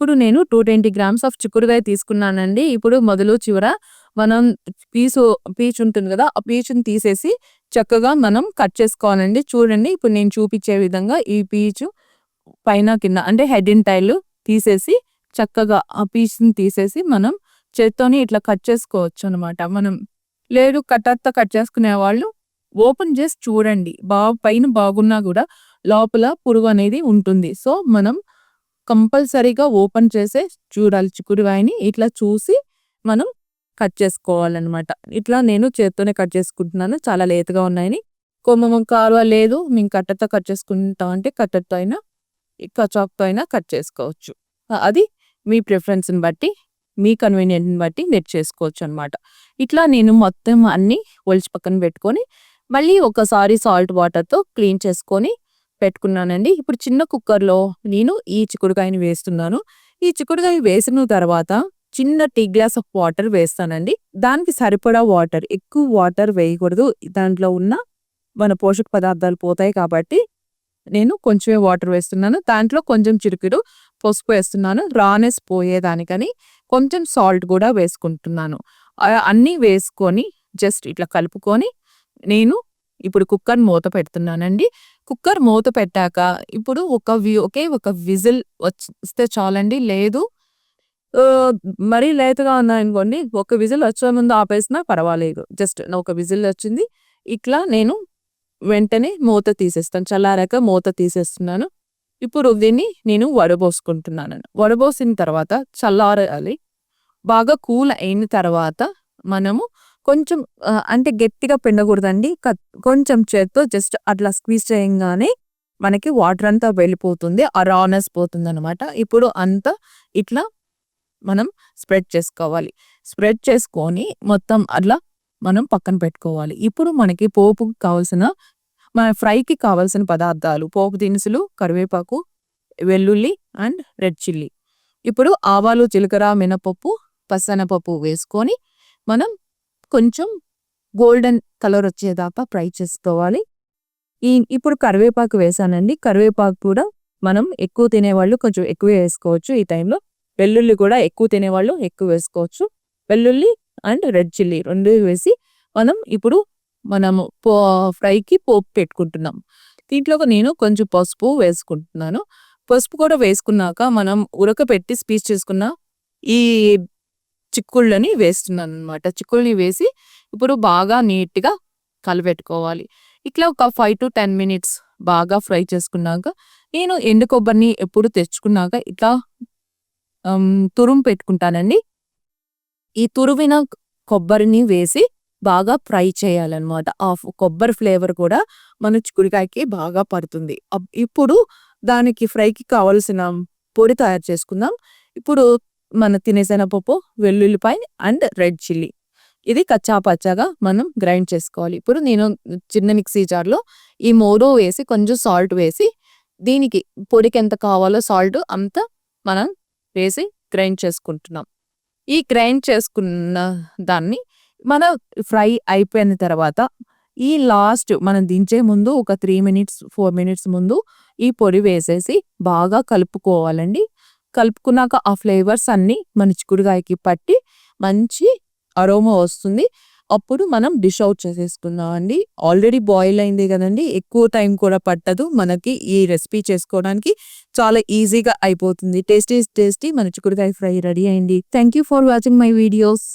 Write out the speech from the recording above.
ఇప్పుడు నేను two twenty grams of చిక్కుడుగాయ తీసుకున్నానండి. ఇప్పుడు మొదలు చివర మనం పీసు పీచు ఉంటుంది కదా ఆ పీచుని తీసేసి చక్కగా మనం కట్ చేసుకోవాలండి. చూడండి ఇప్పుడు నేను చూపించే విధంగా ఈ పీచు పైన కింద అంటే హెడ్ ఇన్ టైల్ తీసేసి చక్కగా ఆ పీచుని తీసేసి మనం చేత్తోని ఇట్లా కట్ చేసుకోవచ్చు అనమాట మనం లేదు కట్టత్త కట్ చేసుకునే వాళ్ళు ఓపెన్ చేసి చూడండి. బా పైన బాగున్నా కూడా లోపల పురుగు అనేది ఉంటుంది. సో మనం కంపల్సరీగా ఓపెన్ చేసే చూడాలి చిక్కుడుగాయని ఇట్లా చూసి మనం కట్ చేసుకోవాలన్నమాట. ఇట్లా నేను చేత్తోనే కట్ చేసుకుంటున్నాను. చాలా లేతగా ఉన్నాయని. కొమ్మ కాలువ లేదు. మేము కట్టెతో కట్ చేసుకుంటాం అంటే కట్టెతో అయినా ఇంకా చాక్తో అయినా కట్ చేసుకోవచ్చు. అది మీ ప్రిఫరెన్స్ని బట్టి మీ కన్వీనియంట్ని బట్టి నెట్ చేసుకోవచ్చు అనమాట ఇట్లా నేను మొత్తం అన్ని ఒలిచి పక్కన పెట్టుకొని మళ్ళీ ఒకసారి సాల్ట్ వాటర్తో క్లీన్ చేసుకొని పెట్టుకున్నానండి. ఇప్పుడు చిన్న కుక్కర్లో నేను ఈ చిక్కుడుకాయని వేస్తున్నాను. ఈ చిక్కుడుకాయ వేసిన తర్వాత చిన్న టీ గ్లాస్ ఆఫ్ వాటర్ వేస్తానండి. దానికి సరిపడా వాటర్ ఎక్కువ వాటర్ వేయకూడదు. దాంట్లో ఉన్న మన పోషక పదార్థాలు పోతాయి కాబట్టి నేను కొంచెమే వాటర్ వేస్తున్నాను. దాంట్లో కొంచెం చిరుకుడు పసుపు వేస్తున్నాను. రానెస్ పోయేదానికని కొంచెం సాల్ట్ కూడా వేసుకుంటున్నాను. అన్నీ వేసుకొని జస్ట్ ఇట్లా కలుపుకొని నేను ఇప్పుడు కుక్కర్ మూత పెడుతున్నానండి. కుక్కర్ మూత పెట్టాక ఇప్పుడు ఒక ఒకే ఒక విజిల్ వస్తే చాలండి. లేదు. మరీ లేతగా ఉన్నాయనుకోండి ఒక విజిల్ వచ్చే ముందు ఆపేసినా పర్వాలేదు. జస్ట్ ఒక విజిల్ వచ్చింది. ఇట్లా నేను వెంటనే మూత తీసేస్తాను. చల్లారాక మూత తీసేస్తున్నాను. ఇప్పుడు దీన్ని నేను వడబోసుకుంటున్నాను వడబోసిన తర్వాత చల్లారాలి. బాగా కూల్ అయిన తర్వాత మనము కొంచెం అంటే గట్టిగా పిండకూడదండి. కొంచెం చేత్తో జస్ట్ అట్లా స్క్వీజ్ చేయంగానే మనకి వాటర్ అంతా వెళ్ళిపోతుంది. ఆ రానెస్ పోతుంది అనమాట ఇప్పుడు అంతా ఇట్లా మనం స్ప్రెడ్ చేసుకోవాలి. స్ప్రెడ్ చేసుకొని మొత్తం అట్లా మనం పక్కన పెట్టుకోవాలి. ఇప్పుడు మనకి పోపుకి కావాల్సిన మన ఫ్రైకి కావాల్సిన పదార్థాలు పోపు దినుసులు కరివేపాకు వెల్లుల్లి అండ్ రెడ్ చిల్లీ. ఇప్పుడు ఆవాలు జీలకర్ర మినపప్పు పసనపప్పు వేసుకొని మనం కొంచెం గోల్డెన్ కలర్ వచ్చేదాకా ఫ్రై చేసుకోవాలి. ఈ ఇప్పుడు కరివేపాకు వేసానండి. కరివేపాకు కూడా మనం ఎక్కువ తినేవాళ్ళు కొంచెం ఎక్కువ వేసుకోవచ్చు ఈ టైంలో. వెల్లుల్లి కూడా ఎక్కువ తినేవాళ్ళు ఎక్కువ వేసుకోవచ్చు. వెల్లుల్లి అండ్ రెడ్ చిల్లీ రెండు వేసి మనం ఇప్పుడు మనము పో ఫ్రైకి పోపు పెట్టుకుంటున్నాం. దీంట్లో నేను కొంచెం పసుపు వేసుకుంటున్నాను. పసుపు కూడా వేసుకున్నాక మనం ఉడకపెట్టి స్పీచ్ చేసుకున్న ఈ చిక్కుళ్ళని వేస్తున్నాను అనమాట చిక్కుళ్ళని వేసి ఇప్పుడు బాగా నీట్గా కలిపెట్టుకోవాలి. ఇట్లా ఒక ఫైవ్ టు టెన్ మినిట్స్ బాగా ఫ్రై చేసుకున్నాక నేను ఎండు కొబ్బరిని ఎప్పుడు తెచ్చుకున్నాక ఇట్లా తురుము పెట్టుకుంటానండి. ఈ తురువిన కొబ్బరిని వేసి బాగా ఫ్రై చేయాలన్నమాట. ఆ కొబ్బరి ఫ్లేవర్ కూడా మన చిక్కుడుకాయకి బాగా పడుతుంది. ఇప్పుడు దానికి ఫ్రైకి కావలసిన పొడి తయారు చేసుకుందాం. ఇప్పుడు మన తినేసెనపప్పు వెల్లుల్లిపాయ అండ్ రెడ్ చిల్లీ. ఇది కచ్చా పచ్చాగా మనం గ్రైండ్ చేసుకోవాలి. ఇప్పుడు నేను చిన్న మిక్సీ జార్లో ఈ మోరో వేసి కొంచెం సాల్ట్ వేసి దీనికి పొడికి ఎంత కావాలో సాల్ట్ అంత మనం వేసి గ్రైండ్ చేసుకుంటున్నాం. ఈ గ్రైండ్ చేసుకున్న దాన్ని మనం ఫ్రై అయిపోయిన తర్వాత ఈ లాస్ట్ మనం దించే ముందు ఒక త్రీ మినిట్స్ ఫోర్ మినిట్స్ ముందు ఈ పొడి వేసేసి బాగా కలుపుకోవాలండి. కలుపుకున్నాక ఆ ఫ్లేవర్స్ అన్నీ మన చిక్కుడుకాయకి పట్టి మంచి అరోమా వస్తుంది. అప్పుడు మనం డిష్ అవుట్ చేసేసుకుందాం అండి. ఆల్రెడీ బాయిల్ అయింది కదండి. ఎక్కువ టైం కూడా పట్టదు మనకి ఈ రెసిపీ చేసుకోవడానికి. చాలా ఈజీగా అయిపోతుంది. టేస్టీ టేస్టీ మన చిక్కుడుకాయ ఫ్రై రెడీ అయింది. Thank you for watching my videos